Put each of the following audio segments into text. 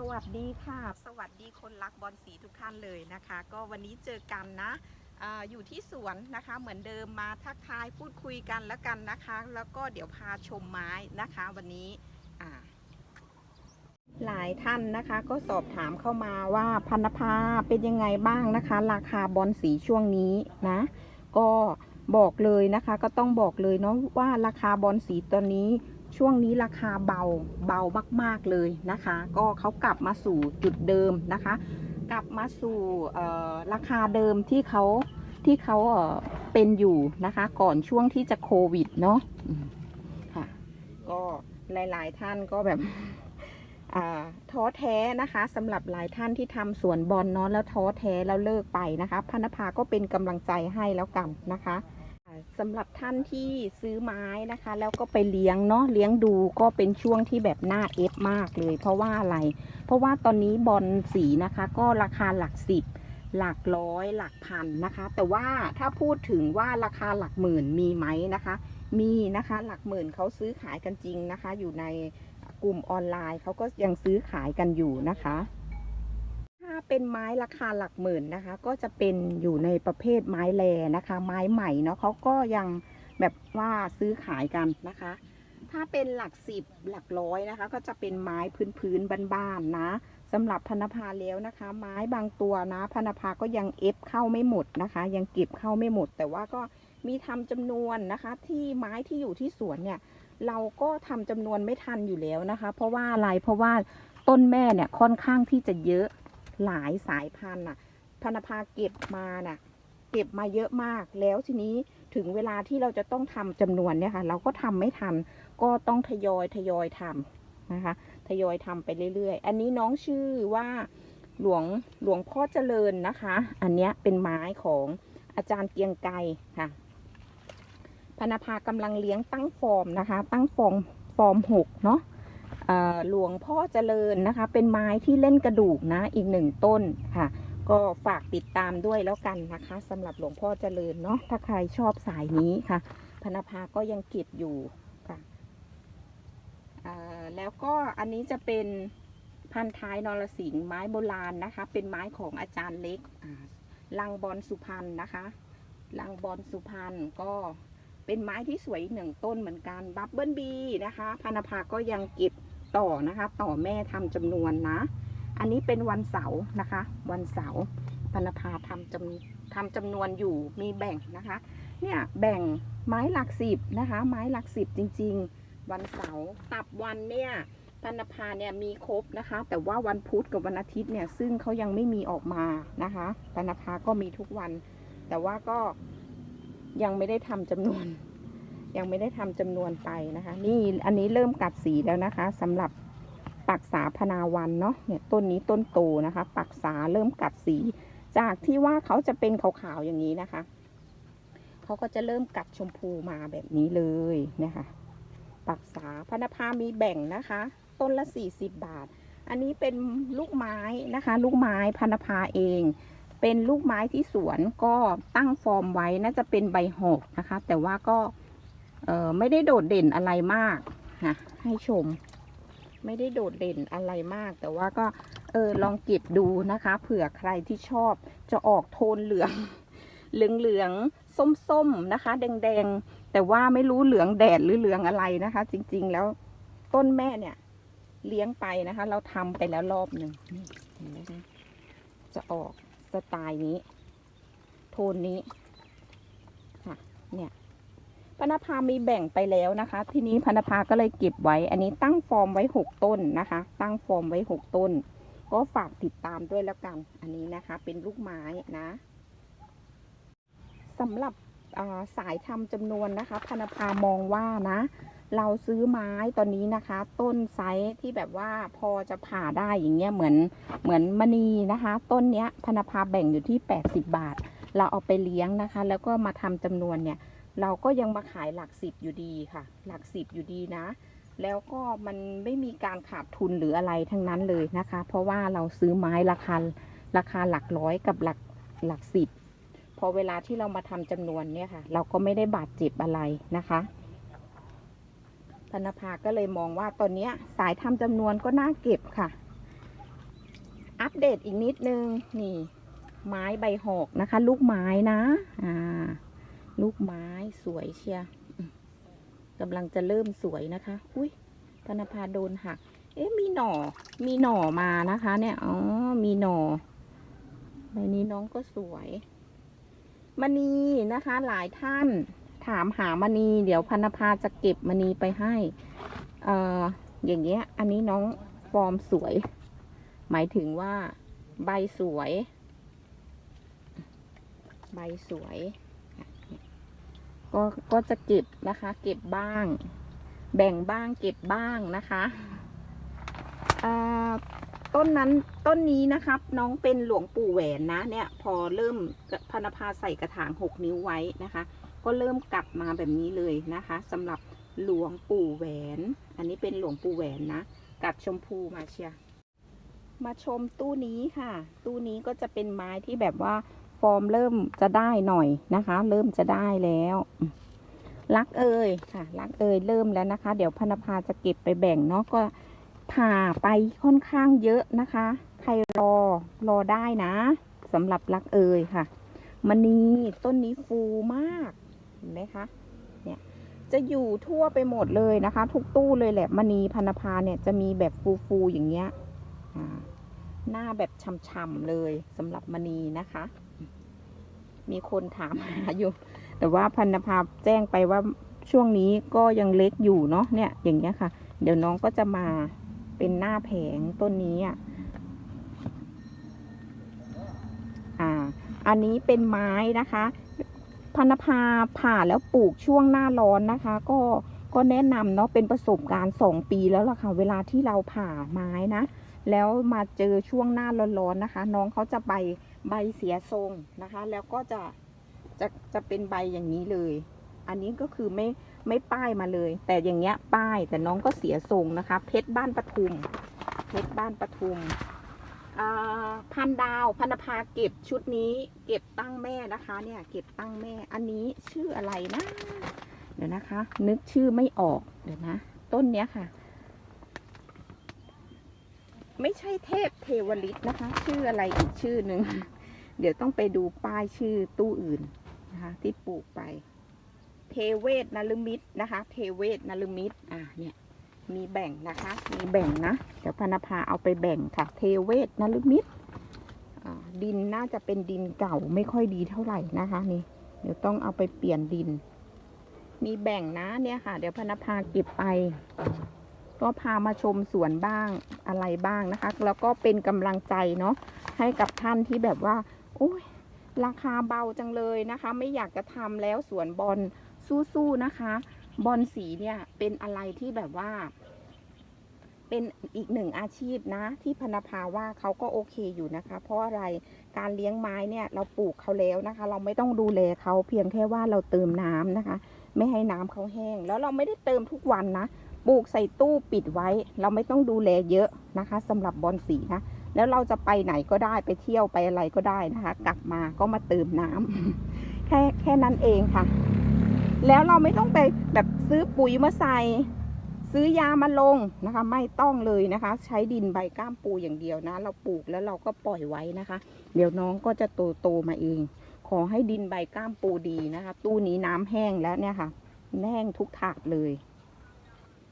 สวัสดีค่ะ สวัสดีคนรักบอลสีทุกท่านเลยนะคะ ก็วันนี้เจอกันนะออยู่ที่สวนนะคะ เหมือนเดิมมาทักทายพูดคุยกันแล้วกันนะคะ แล้วก็เดี๋ยวพาชมไม้นะคะ วันนี้หลายท่านนะคะก็สอบถามเข้ามาว่าพันธภาเป็นยังไงบ้างนะคะ ราคาบอลสีช่วงนี้นะ ก็บอกเลยนะคะ ก็ต้องบอกเลยเนาะว่าราคาบอลสีตอนนี้ ช่วงนี้ราคาเบาเบามาก ๆ เลยนะคะ ก็เขากลับมาสู่จุดเดิมนะคะ กลับมาสู่ราคาเดิมที่เขาที่เขาเเป็นอยู่นะคะ ก่อนช่วงที่จะโควิดเนาะค่ะ ก็หลาย ๆ ท่านก็แบบท้อแท้นะคะสำหรับหลายท่านที่ทำสวนบอลเนาะแล้วท้อแท้แล้วเลิกไปนะคะพันธภาก็เป็นกำลังใจให้แล้วกันนะคะ สำหรับท่านที่ซื้อไม้นะคะ แล้วก็ไปเลี้ยงเนาะเลี้ยงดูก็เป็นช่วงที่แบบหน่าเอฟมากเลย เพราะว่าอะไร เพราะว่าตอนนี้บอลสีนะคะ ก็ราคาหลักสิบหลักร้อยหลักพันนะคะ แต่ว่าถ้าพูดถึงว่าราคาหลักหมื่นมีไหมนะคะ มีนะคะหลักหมื่นเขาซื้อขายกันจริงนะคะ อยู่ในกลุ่มออนไลน์เขาก็ยังซื้อขายกันอยู่นะคะ ถ้าเป็นไม้ราคาหลักหมื่นนะคะ ก็จะเป็นอยู่ในประเภทไม้แลนะคะ ไม้ใหม่เนาะเขาก็ยังแบบว่าซื้อขายกันนะคะ ถ้าเป็นหลักสิบหลักร้อยนะคะ ก็จะเป็นไม้พื้นพื้นๆบ้านๆนะสำหรับพนภาแล้วนะคะ ไม้บางตัวนะพนภาก็ยังเอฟเข้าไม่หมดนะคะ ยังเก็บเข้าไม่หมด แต่ว่าก็มีทำจำนวนนะคะ ที่ไม้ที่อยู่ที่สวนเนี่ย เราก็ทำจำนวนไม่ทันอยู่แล้วนะคะ เพราะว่าอะไรเพราะว่าต้นแม่เนี่ยค่อนข้างที่จะเยอะ หลายสายพันธุ์น่ะพนภาเก็บมาน่ะ เก็บมาเยอะมากแล้วทีนี้ถึงเวลาที่เราจะต้องทำจำนวนเนี่ยค่ะ เราก็ทำไม่ทัน ก็ต้องทยอยทยอยทำนะคะ ทยอยทำไปเรื่อยๆ อันนี้น้องชื่อว่าหลวงหลวงพ่อเจริญนะคะ อันเนี้ยเป็นไม้ของอาจารย์เกียงไกรค่ะพนภากำลังเลี้ยงตั้งฟอร์มนะคะ ตั้งฟอร์มฟอร์มหกเนาะ หลวงพ่อเจริญนะคะ เป็นไม้ที่เล่นกระดูกนะอีกหนึ่งต้นค่ะ ก็ฝากติดตามด้วยแล้วกันนะคะสำหรับหลวงพ่อเจริญเนาะถ้าใครชอบสายนี้ค่ะพนภาก็ยังเก็บอยู่ค่ะแล้วก็อันนี้จะเป็นพันท้ายนรสิงห์ไม้โบราณนะคะ เป็นไม้ของอาจารย์เล็กลังบอลสุพรรณนะคะลังบอลสุพรรณก็เป็นไม้ที่สวยหนึ่งต้นเหมือนกันบับเบิลบีนะคะพนภาก็ยังเก็บ ต่อนะคะ ต่อแม่ทำจำนวนนะ อันนี้เป็นวันเสาร์นะคะ วันเสาร์ปนภาทำจำทำจำนวนอยู่มีแบ่งนะคะ เนี่ยแบ่งไม้หลักสิบนะคะ ไม้หลักสิบจริง ๆ วันเสาร์ตับวันเนี่ยปนภาเนี่ยมีครบนะคะ แต่ว่าวันพุธกับวันอาทิตย์เนี่ยซึ่งเขายังไม่มีออกมานะคะปนภาก็มีทุกวัน แต่ว่าก็ยังไม่ได้ทำจำนวน ยังไม่ได้ทำจำนวนไปนะคะ นี่อันนี้เริ่มกัดสีแล้วนะคะสำหรับปักษาพนาวันเนาะเนี่ยต้นนี้ต้นโตนะคะ ปักษาเริ่มกัดสี จากที่ว่าเขาจะเป็นขาวๆอย่างนี้นะคะเขาก็จะเริ่มกัดชมพูมาแบบนี้เลยนะคะปักษาพนภามีแบ่งนะคะ ต้นละ 40 บาท อันนี้เป็นลูกไม้นะคะ ลูกไม้พนภาเอง เป็นลูกไม้ที่สวนก็ตั้งฟอร์มไว้น่าจะเป็นใบหอกนะคะ แต่ว่าก็ เออไม่ได้โดดเด่นอะไรมากนะให้ชม ไม่ได้โดดเด่นอะไรมาก แต่ว่าก็เออลองเก็บดูนะคะ เผื่อใครที่ชอบจะออกโทนเหลือง เหลืองเหลืองส้มส้มๆนะคะแดงแดงๆ แต่ว่าไม่รู้เหลืองแดดหรือเหลืองอะไรนะคะ จริงๆแล้วต้นแม่เนี่ย เลี้ยงไปนะคะ เราทำไปแล้วรอบหนึ่งจะออกสไตล์นี้ โทนนี้ค่ะเนี่ย นภามีแบ่งไปแล้วนะคะ ทีนี้พนภาก็เลยเก็บไว้ อันนี้ตั้งฟอร์มไว้หกต้นนะคะ ตั้งฟอร์มไว้หกต้น ก็ฝากติดตามด้วยแล้วกัน อันนี้นะคะ เป็นลูกไม้นะสำหรับาสายทำจำนวนนะคะพนภามองว่านะ เราซื้อไม้ตอนนี้นะคะ ต้นไซส์ที่แบบว่าพอจะผ่าได้อย่างเงี้ยเหมือนเหมือนมณีนะคะ ต้นเนี้ยพนภาแบ่งอยู่ที่ 80 บาท เราเอาไปเลี้ยงนะคะ แล้วก็มาทำจำนวนเนี่ย เราก็ยังมาขายหลักสิบอยู่ดีค่ะ หลักสิบอยู่ดีนะ แล้วก็มันไม่มีการขาดทุนหรืออะไรทั้งนั้นเลยนะคะ เพราะว่าเราซื้อไม้ราคาราคาหลักร้อยกับหลักหลักสิบพอเวลาที่เรามาทำจำนวนเนี่ยค่ะ เราก็ไม่ได้บาดเจ็บอะไรนะคะพนภาก็เลยมองว่าตอนนี้สายทำจำนวนก็น่าเก็บค่ะ อัพเดตอีกนิดนึงนี่ ไม้ใบหอกนะคะ ลูกไม้นะอ่า ลูกไม้สวยเชียร์กำลังจะเริ่มสวยนะคะ อุ้ยพนภาโดนหัก เอ๊ะมีหน่อ มีหน่อมานะคะ เนี่ย อ๋อ มีหน่อ ใบนี้น้องก็สวยมณีนะคะ หลายท่านถามหามณี เดี๋ยวพันภาจะเก็บมณีไปให้ เอ่อ อย่างเงี้ย อันนี้น้องฟอร์มสวย หมายถึงว่า ใบสวย ใบสวย ก็ก็จะเก็บนะคะ เก็บบ้าง แบ่งบ้างเก็บบ้างนะคะต้นนั้นต้นนี้นะครับ น้องเป็นหลวงปู่แหวนนะเนี่ย พอเริ่มพนภาใส่กระถางหกนิ้วไว้นะคะ ก็เริ่มกลับมาแบบนี้เลยนะคะสำหรับหลวงปู่แหวน อันนี้เป็นหลวงปู่แหวนนะกัดชมพูมาเชียมาชมตู้นี้ค่ะ ตู้นี้ก็จะเป็นไม้ที่แบบว่า ฟอร์มเริ่มจะได้หน่อยนะคะ เริ่มจะได้แล้ว รักเอ่ยค่ะ รักเอ่ยเริ่มแล้วนะคะ เดี๋ยวพนภาจะเก็บไปแบ่งเนาะก็ผ่าไปค่อนข้างเยอะนะคะ ใครรอรอได้นะสำหรับรักเอ่ยค่ะมณีต้นนี้ฟูมากเห็นไหมคะเนี่ยจะอยู่ทั่วไปหมดเลยนะคะ ทุกตู้เลยแหละมณีพันธพาเนี่ยจะมีแบบฟูๆอย่างเงี้ยหน้าแบบช่ำๆเลยสำหรับมณีนะคะ มีคนถามหาอยู่ แต่ว่าพันธภาแจ้งไปว่าช่วงนี้ก็ยังเล็กอยู่เนาะเนี่ยอย่างเงี้ยค่ะ เดี๋ยวน้องก็จะมาเป็นหน้าแผงต้นนี้อะอ่า อันนี้เป็นไม้นะคะพันธพาผ่าแล้วปลูกช่วงหน้าร้อนนะคะ ก็ก็แนะนำเนาะเป็นประสบการณ์สองปีแล้วล่ะค่ะ เวลาที่เราผ่าไม้นะ แล้วมาเจอช่วงหน้าร้อนๆนะคะ น้องเขาจะใบใบเสียทรงนะคะ แล้วก็จะจะจะเป็นใบอย่างนี้เลย อันนี้ก็คือไม่ไม่ป้ายมาเลย แต่อย่างเงี้ยป้ายแต่น้องก็เสียทรงนะคะ เพชรบ้านปทุม เพชรบ้านปทุมอ่าพันดาวพันธภาเก็บชุดนี้ เก็บตั้งแม่นะคะเนี่ยเก็บตั้งแม่อันนี้ชื่ออะไรนะ เดี๋ยวนะคะ นึกชื่อไม่ออกเดี๋ยวนะ ต้นเนี้ยค่ะ ไม่ใช่เทพเทวฤทธิ์นะคะ ชื่ออะไรอีกชื่อหนึ่ง เดี๋ยวต้องไปดูป้ายชื่อตู้อื่นนะคะ ที่ปลูกไป เทเวศนลมิตรนะคะ เทเวศนลมิตรอ่าเนี่ย มีแบ่งนะคะ มีแบ่งนะเดี๋ยวพนภาเอาไปแบ่งค่ะ เทเวศนลมิตรอ่าดินน่าจะเป็นดินเก่าไม่ค่อยดีเท่าไหร่นะคะนี่ เดี๋ยวต้องเอาไปเปลี่ยนดิน มีแบ่งนะเนี่ยค่ะ เดี๋ยวพนภาเก็บไป ก็พามาชมสวนบ้างอะไรบ้างนะคะ แล้วก็เป็นกำลังใจเนาะให้กับท่านที่แบบว่าโอ้ยราคาเบาจังเลยนะคะ ไม่อยากจะทำแล้วสวนบอลสู้ๆนะคะ บอลสีเนี่ยเป็นอะไรที่แบบว่า เป็นอีกหนึ่งอาชีพนะ ที่พนภาว่าเขาก็โอเคอยู่นะคะ เพราะอะไรการเลี้ยงไม้เนี่ยเราปลูกเขาแล้วนะคะ เราไม่ต้องดูแลเขาเพียงแค่ว่าเราเติมน้ำนะคะ ไม่ให้น้ำเขาแห้ง แล้วเราไม่ได้เติมทุกวันนะ ปลูกใส่ตู้ปิดไว้ เราไม่ต้องดูแลเยอะนะคะสำหรับบอลสีนะ แล้วเราจะไปไหนก็ได้ไปเที่ยวไปอะไรก็ได้นะคะ กลับมาก็มาเติมน้ำแค่แค่นั้นเองค่ะ แล้วเราไม่ต้องไปแบบซื้อปุ๋ยมาใส่ซื้อยามาลงนะคะ ไม่ต้องเลยนะคะ ใช้ดินใบก้ามปูอย่างเดียวนะ เราปลูกแล้วเราก็ปล่อยไว้นะคะ เดี๋ยวน้องก็จะโตโตมาเอง ขอให้ดินใบก้ามปูดีนะคะ ตู้นี้น้ำแห้งแล้วเนี่ยค่ะแห้งทุกถาดเลย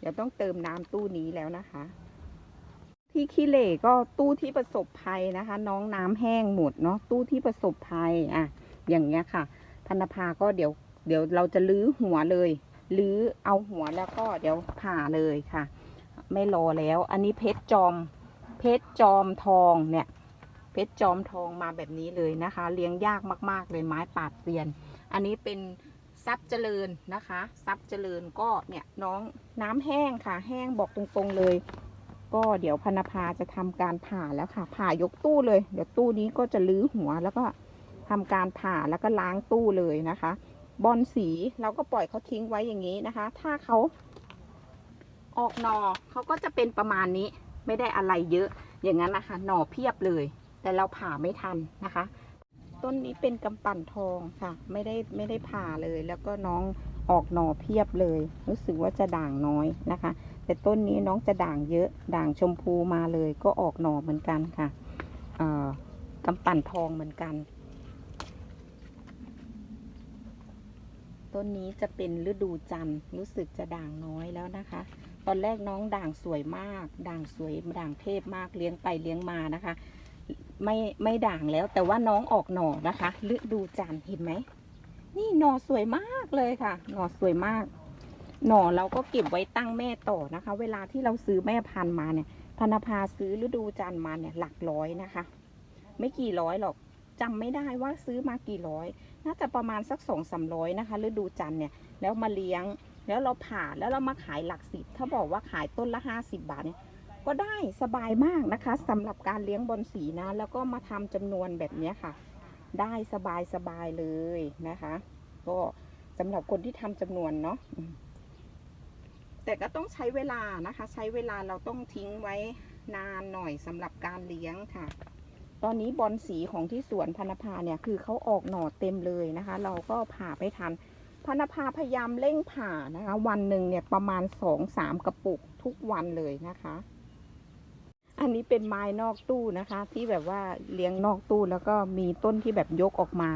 เดี๋ยวต้องเติมน้ำตู้นี้แล้วนะคะ ที่ขี้เหร่ก็ตู้ที่ประสบภัยนะคะ น้องน้ำแห้งหมดเนาะตู้ที่ประสบภัยอะอย่างเงี้ยค่ะพันธภาก็เดี๋ยวเดี๋ยวเราจะลื้อหัวเลยลื้อเอาหัวแล้วก็เดี๋ยวผ่าเลยค่ะ ไม่รอแล้ว อันนี้เพชรจอม เพชรจอมทองเนี่ย เพชรจอมทองมาแบบนี้เลยนะคะ เลี้ยงยากมาก ๆ เลยไม้ปาดเซียน อันนี้เป็น ทรัพย์เจริญนะคะทรัพย์เจริญก็เนี่ยน้องน้ำแห้งค่ะ แห้งบอกตรงๆเลย ก็เดี๋ยวพนภาจะทำการผ่าแล้วค่ะ ผ่ายกตู้เลย เดี๋ยวตู้นี้ก็จะลื้อหัวแล้วก็ทำการผ่าแล้วก็ล้างตู้เลยนะคะ บอลสีเราก็ปล่อยเขาทิ้งไว้อย่างนี้นะคะ ถ้าเขาออกหนอเขาก็จะเป็นประมาณนี้ไม่ได้อะไรเยอะอย่างนั้นนะคะหน่อเพียบเลย แต่เราผ่าไม่ทันนะคะ ต้นนี้เป็นกำปั่นทองค่ะ ไม่ได้ไม่ได้ผ่าเลย แล้วก็น้องออกหน่อเพียบเลย รู้สึกว่าจะด่างน้อยนะคะ แต่ต้นนี้น้องจะด่างเยอะ ด่างชมพูมาเลย ก็ออกหน่อเหมือนกันค่ะกำปั่นทองเหมือนกัน ต้นนี้จะเป็นฤดูจันทร์รู้สึกจะด่างน้อยแล้วนะคะ ตอนแรกน้องด่างสวยมาก ด่างสวยด่างเทพมากเลี้ยงไปเลี้ยงมานะคะ ไม่ไม่ด่างแล้ว แต่ว่าน้องออกหน่อนะคะฤดูจันทร์เห็นไหมนี่หน่อสวยมากเลยค่ะ หน่อสวยมาก หน่อเราก็เก็บไว้ตั้งแม่ต่อนะคะ เวลาที่เราซื้อแม่พันธุ์มาเนี่ยพนภาซื้อฤดูจันทร์มาเนี่ยหลักร้อยนะคะ ไม่กี่ร้อยหรอกจำไม่ได้ว่าซื้อมากี่ร้อย น่าจะประมาณสักสองสามร้อยนะคะฤดูจันทร์เนี่ยแล้วมาเลี้ยงแล้วเราผ่าแล้วเรามาขายหลักสิบถ้าบอกว่าขายต้นละห้าสิบบาทเนี่ย ก็ได้สบายมากนะคะสำหรับการเลี้ยงบอลสีนะ แล้วก็มาทำจำนวนแบบนี้ค่ะ ได้สบายสบายเลยนะคะ ก็สำหรับคนที่ทำจำนวนเนาะแต่ก็ต้องใช้เวลานะคะ ใช้เวลาเราต้องทิ้งไว้นานหน่อยสำหรับการเลี้ยงค่ะ ตอนนี้บอลสีของที่สวนพนภาเนี่ยคือเขาออกหน่อเต็มเลยนะคะ เราก็ผ่าไปทันพนภาพยายามเร่งผ่านะคะ วันหนึ่งเนี่ยประมาณสองสามกระปุกทุกวันเลยนะคะ อันนี้เป็นไม้นอกตู้นะคะ ที่แบบว่าเลี้ยงนอกตู้แล้วก็มีต้นที่แบบยกออกมา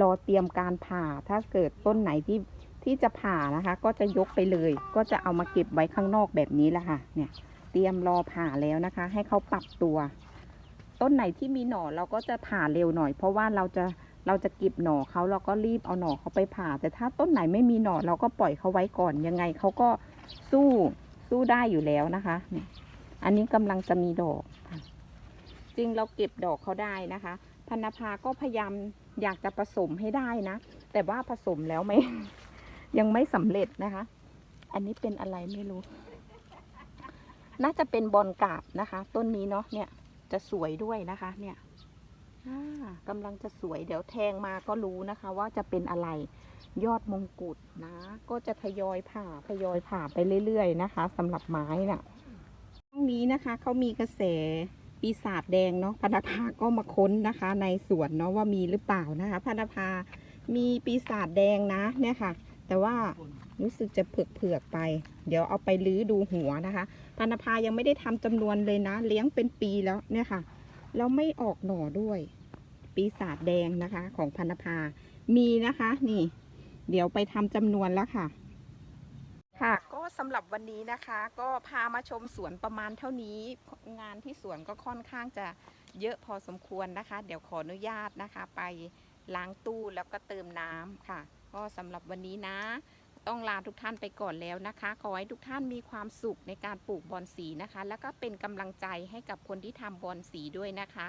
รอเตรียมการผ่า ถ้าเกิดต้นไหนที่ที่จะผ่านะคะ ก็จะยกไปเลย ก็จะเอามาเก็บไว้ข้างนอกแบบนี้แหละค่ะ เนี่ย เตรียมรอผ่าแล้วนะคะ ให้เขาปรับตัว ต้นไหนที่มีหน่อเราก็จะผ่าเร็วหน่อย เพราะว่าเราจะเราจะเก็บหน่อเขาเราก็รีบเอาหน่อเขาไปผ่า แต่ถ้าต้นไหนไม่มีหน่อเราก็ปล่อยเขาไว้ก่อนยังไงเขาก็สู้สู้ได้อยู่แล้วนะคะเนี่ย อันนี้กำลังจะมีดอกจริงเราเก็บดอกเขาได้นะคะ พันธภาก็พยายามอยากจะผสมให้ได้นะ แต่ว่าผสมแล้วไม่ ยังไม่สำเร็จนะคะ อันนี้เป็นอะไรไม่รู้ น่าจะเป็นบอลกาบนะคะ ต้นนี้เนาะเนี่ยจะสวยด้วยนะคะ เนี่ยอ่ากำลังจะสวยเดี๋ยวแทงมาก็รู้นะคะ ว่าจะเป็นอะไรยอดมงกุฎนะ ก็จะทยอยผ่าทยอยผ่าไปเรื่อยๆนะคะสำหรับไม้น่ะช่วง นี้นะคะเขามีกระแสปีศาจแดงเนาะพนภาก็มาค้นนะคะ ในสวนเนาะว่ามีหรือเปล่านะคะพนภามีปีศาจแดงนะเนี่ยค่ะ แต่ว่ารู้สึกจะเผือกๆไป เดี๋ยวเอาไปลื้อดูหัวนะคะพนภายังไม่ได้ทำจำนวนเลยนะ เลี้ยงเป็นปีแล้วเนี่ยค่ะแล้วไม่ออกหน่อด้วย ปีศาจแดงนะคะ ของพนภามีนะคะ นี่ เดี๋ยวไปทำจำนวนแล้วค่ะ ค่ะก็สำหรับวันนี้นะคะ ก็พามาชมสวนประมาณเท่านี้งานที่สวนก็ค่อนข้างจะเยอะพอสมควรนะคะ เดี๋ยวขออนุญาตนะคะ ไปล้างตู้แล้วก็เติมน้ำค่ะ ก็สำหรับวันนี้นะ ต้องลาทุกท่านไปก่อนแล้วนะคะขอให้ทุกท่านมีความสุขในการปลูกบอนสีนะคะ แล้วก็เป็นกำลังใจให้กับคนที่ทำบอนสีด้วยนะคะ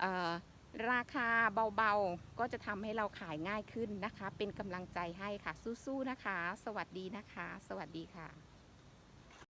เอ่อ ราคาเบาๆ ก็จะทำให้เราขายง่ายขึ้นนะคะ เป็นกำลังใจให้ค่ะ สู้ๆนะคะ สวัสดีนะคะ สวัสดีค่ะ